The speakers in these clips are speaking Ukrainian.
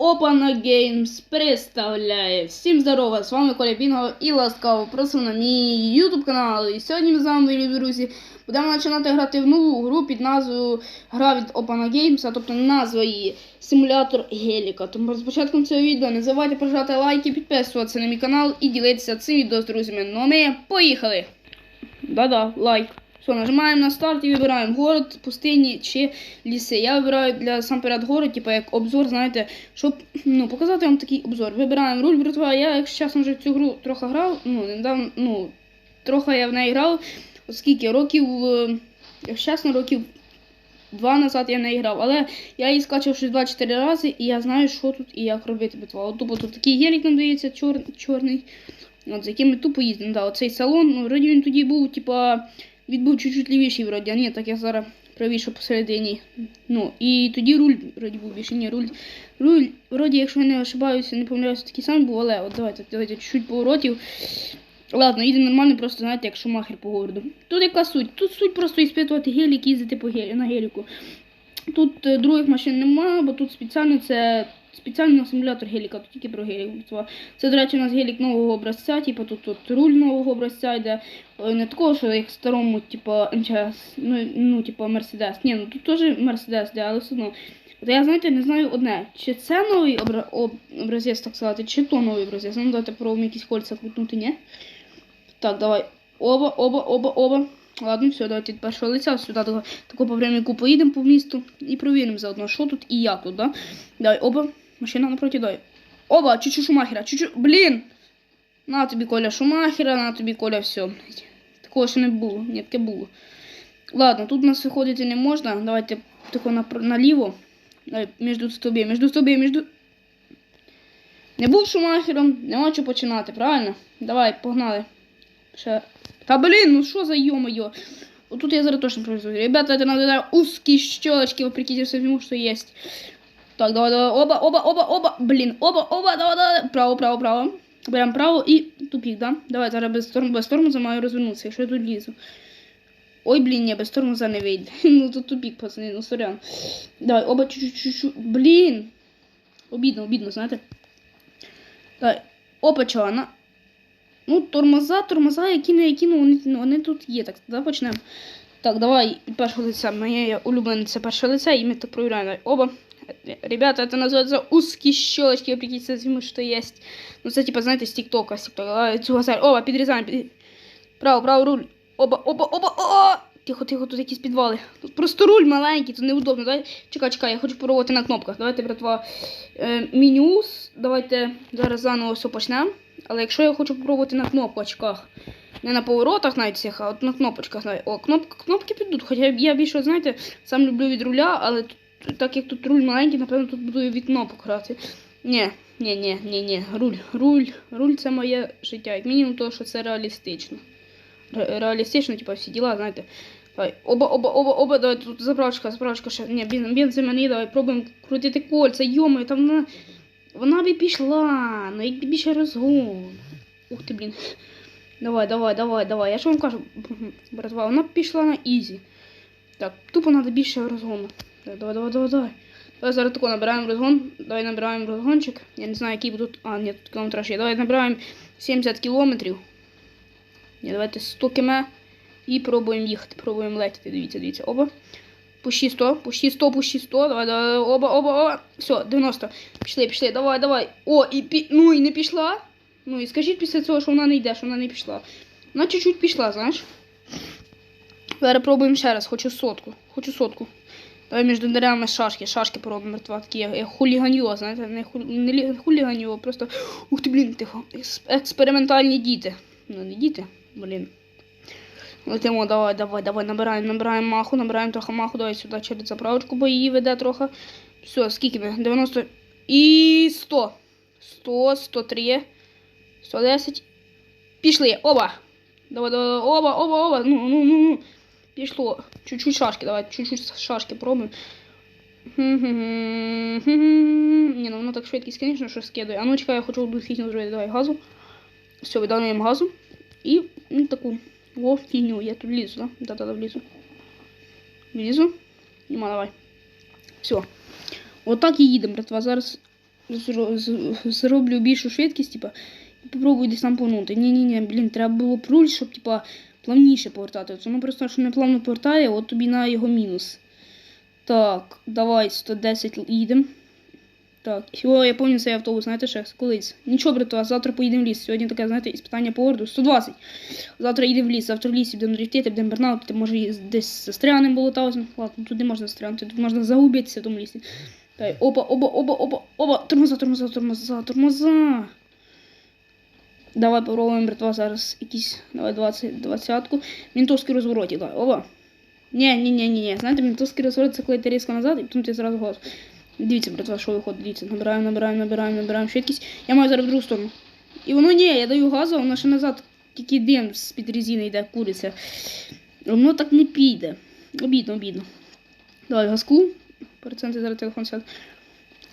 Опана Геймс представляє всім здорово, з вами Коля Пінго і ласкаво просимо на мій ютуб канал. І сьогодні ми з вами, любі друзі, будемо починати грати в нову гру під назвою Гра від Опана Геймса, тобто назва її Симулятор Геліка. Тому з початком цього відео не забувайте прожати лайки, підписуватися на мій канал і ділитися цим відео з друзями. Ну а ми поїхали! Да-да, лайк. Все, нажимаємо на старт і вибираємо город, пустині чи ліси. Я вибираю для сам перед город, типу як обзор, знаєте, щоб ну, показати вам такий обзор. Вибираємо руль, братва. Я, якщо чесно, вже в цю гру трохи грав, ну, недавно, ну, трохи я в неї грав, оскільки років, е, якщо чесно, років два назад я в неї грав. Але я її скачав щось 2-4 рази, і я знаю, що тут і як робити братва. От тупо тут такий гелік нам дається чор, чорний. От, з яким ми тупо їздимо. Да, оцей салон, ну, вроді він тоді був, типа. Він був чуть-чуть лівіший вроді, а ні, так я зараз правіше посередині. Ну, і тоді руль вроді був більше, ні, руль. Руль, вроді, якщо я не ошибаюся, не помиляюся, такий самий був, але от давайте, давайте чуть-чуть поворотів. Ладно, їде нормально, просто знаєте, як шумахер по городу. Тут яка суть? Тут суть просто іспитувати гелік, їздити по гелі, на геліку. Тут е, других машин немає, бо тут спеціально це спеціально симулятор геліка, тут тільки про гелік. Це, до речі, у нас гелік нового образця, типу тут, тут руль нового образця йде. Е, Не такого, що як в старому, типу, МЧС, ну, ну типу Мерседес. Ні, ну тут теж Мерседес, де, але все одно. От я, знаєте, не знаю одне, чи це новий обра... об... образець, так сказати, чи то новий образець. Ну, давайте пробуємо якісь кольця крутнути, ні? Так, давай. Оба, оба, оба, оба. Ладно, все, давайте від першого лиця сюди тако, тако по поїдемо по місту і провіримо заодно, що тут і як тут, да? Давай, оба. Машина напроти, давай. Оба, чуть-чуть Шумахера, чуть-чуть, блін! На тобі Коля Шумахера, на тобі Коля все. Такого ще не було, ні, таке було. Ладно, тут нас виходити не можна. Давайте тако наліво. Давай, між тобі, між тобі, між... Не був Шумахером, нема чого починати, правильно? Давай, погнали. Ще. Та блін, ну що за йо-моє? Тут я зараз точно произведу. Ребята, это надо узкие щелочки, вопреки всему, что есть. Так, давай, давай, оба, оба, оба, оба, блин, оба, оба, давай, давай, право, право, право. Берем право і тупик, да? Давай, зараз без, торм, без тормоза маю розвернутися, якщо я тут лізу. Ой, блін, ні, без тормоза не вийде. ну тут тупик, пацани, ну сорян. Давай, оба чуть-чуть, блін. Обідно, обідно, знаєте. Давай, опа, чого, Ну, тормоза, тормоза, які не які, ну вони, ну, вони тут є. Так, давай почнемо. Так, давай перше лице. Моє улюблене це перше лице, і ми так провіряємо. Давай, Оба. Ребята, это называется узкие щелочки, прикиньте, зимы, что есть. Ну, це, типа, знаєте, з ТикТока, з ТикТока. Цього сайт. Оба, підрізаємо. Під... Право, право, руль. Оба, оба, оба, о! Тихо, тихо, тут якісь підвали. Тут просто руль маленький, тут неудобно. Давай, чекай, чекай, я хочу пробувати на кнопках. Давайте, братва, е, меню. Давайте зараз заново все почнемо. Але якщо я хочу спробувати на кнопочках, не на поворотах навіть цих, а от на кнопочках навіть. О, кноп, кнопки підуть. Хоча я більше, знаєте, сам люблю від руля, але тут, так як тут руль маленький, напевно, тут буду від кнопок грати. Ні, ні, ні, ні, ні. Руль, руль, руль це моє життя. Як мінімум того, що це реалістично. Ре, реалістично, типу, всі діла, знаєте. Давай, оба, оба, оба, оба, давай, тут заправочка, заправочка ще. Ні, бензин, мені, давай, пробуємо крутити кольця, йоми, там на... Вона би пішла, ну якби більше розгон. Ух ти, блін. Давай, давай, давай, давай. Я ж вам кажу, братва, вона пішла на ізі. Так, тупо треба більше розгону. Давай, давай, давай, давай, давай. Зараз тако набираємо розгон. Давай набираємо розгончик. Я не знаю, який будуть. А, ні, тут кілометраж є. Давай набираємо 70 кілометрів. Ні, давайте 100 км. І пробуємо їхати. Пробуємо летіти. Дивіться, дивіться. Оба. Пущі 100, пущі 100, пущі 100, давай, давай, оба, оба, оба. Все, 90. Пішли, пішли, давай, давай. О, і пі... ну і не пішла. Ну і скажіть після цього, що вона не йде, що вона не пішла. Вона чуть-чуть пішла, знаєш. Зараз пробуємо ще раз, хочу сотку. Хочу сотку. Давай між деревами шашки, шашки поробимо мертва, такі хуліганьо, знаєте, не, ху... не хуліганьо, просто. Ух ти, блін, тихо. Експериментальні діти. Ну, не діти, блін. Летимо, давай, давай, давай, набираємо, набираємо маху, набираємо трохи маху, давай сюди через заправочку, бо її веде трохи. Все, скільки ми? 90 і 100. 100, 103, 110. Пішли, оба. Давай, давай, оба, оба, оба. Ну, ну, ну, ну. Пішло. Чуть-чуть шашки, давай, чуть-чуть шашки пробуємо. Ні, ну воно так швидкість, звісно, що скидує. А ну чекай, я хочу зробити, давай газу. Все, видаємо газу. І ну, таку. О, фигню, я тут лізу, да? Да-да-да, влізу. Влізу. Нема, давай. Все. Вот так і їдемо, братва. Зараз зроблю більшу швидкість, типа, і попробую десь там повернути. Ні-ні-ні, блін, треба було б руль, щоб, типа, плавніше повертати. Це воно просто що не плавно повертає, от тобі на його мінус. Так, давай 110 їдемо. Так, о, я пам'ятаю цей автобус, знаєте ще, колись. Нічого, братва, завтра поїдемо в ліс. Сьогодні таке, знаєте, іспитання по орду. 120. Завтра їдемо в ліс, завтра в лісі будемо дрифтити, будемо бернати, може десь застрянемо болотаузом. Ладно, тут не можна застрянути, тут можна загубитися в тому лісі. Так, опа, опа, опа, опа, опа, тормоза, тормоза, тормоза, тормоза. Давай попробуємо, братва, зараз якісь, давай 20, 20-ку. Мінтовський розвороті, давай, опа. Ні, ні, ні, ні, ні. Знаєте, мінтовський розворот це коли ти різко назад і потім ти зразу газ. Дивіться, братва, що виходить, дивіться. Набираємо, набираємо, набираємо, набираємо швидкість. Я маю зараз в другу сторону. І воно ні, я даю газу, а воно ще назад тільки дим з-під резини йде, куриця. Воно так не піде. Обідно, обідно. Давай газку. Проценти зараз телефон сяде.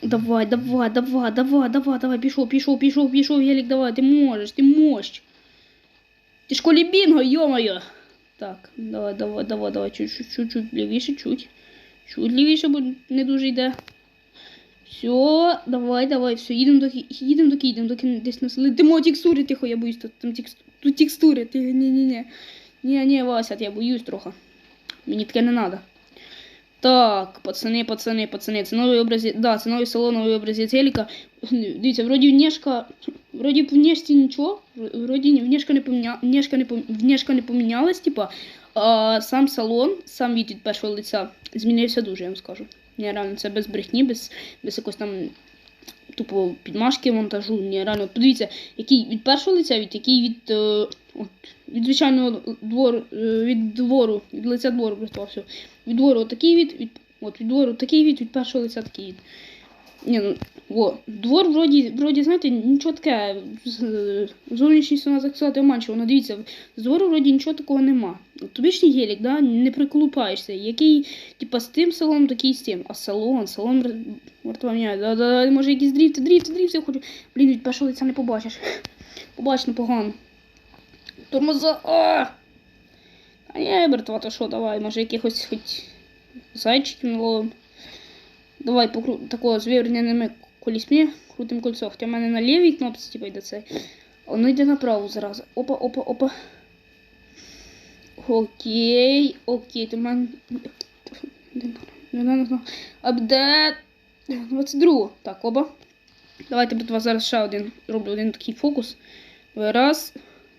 Давай, давай, давай, давай, давай, давай, пішов, пішов, пішов, пішов, Гелік, давай, ти можеш, ти можеш. Ти школі бінго, йо-моє. Так, давай, давай, давай, давай, чуть-чуть, чуть-чуть лівіше, чуть. Чуть лівіше, бо не дуже йде. Все, давай, давай, все, їдемо доки, їдемо доки, їдемо, доки десь нас летимо текстури, тихо, я боюсь, тут, там тут текстури, ти, ні-ні-ні. Ні-ні, Вася, я боюсь трохи. Мені таке не треба. Так, пацани, пацани, пацани, це новий образ, да, це новий салон, новий образ телека. Дивіться, вроді внешка, вроді в внешці нічого, вроді внешка не поміня, внешка не, пом... внешка не помінялась, типа, а сам салон, сам від першого лиця змінився дуже, я вам скажу. Ні, реально, це без брехні, без, без якось там тупо підмашки монтажу. Ні, реально, подивіться, який від першого лиця, від який від, е, от, від звичайного двору, е, від двору, від лиця двору, просто все. Від двору такий від, від, от від двору такий від, від першого лиця такий від. Ні, ну, о, двор вроді, вроді, знаєте, нічого таке, зовнішність нас, так сказати. Ну, дивіться, з двору вроді нічого такого нема. От Тобі ж не гелік, да, не приколупаєшся. Який, типа, з тим салоном, такий з тим. А салон, салон, міняє. Да, да, може якісь дріфти, дріфти, дріфти, я хочу. Блін, від першого лиця не побачиш. Побач непогано. Тормоза. А! А ні, братва, то що, давай, може якихось хоч зайчиків наловимо. Давай покру... такого з виверненими колісьми, крутим кольцо. Хоча в мене на лівій кнопці типу, йде цей. Воно йде направо зразу. Опа, опа, опа. Окей, окей, ти в мене. Апдет. 22. Так, оба. Давайте братва, зараз ще один роблю один такий фокус. Раз,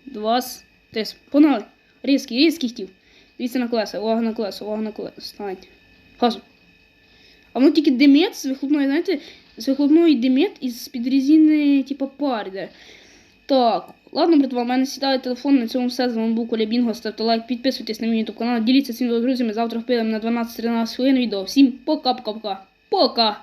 два, три. Погнали. Різкий, різкий хотів. Дивіться на колеса, увага на колеса, увага на колеса. Стань. Газу. А воно тільки димет з вихлопної, знаєте, з вихлопної димет із під резини, типу, пар йде. Так, ладно, братва, в мене сідає телефон, на цьому все. З вами був Коля Бінго. Ставте лайк, підписуйтесь на мій YouTube канал, діліться цим друзями. Завтра впилимо на 12-13 хвилин відео. Всім пока-пока-пока. Пока!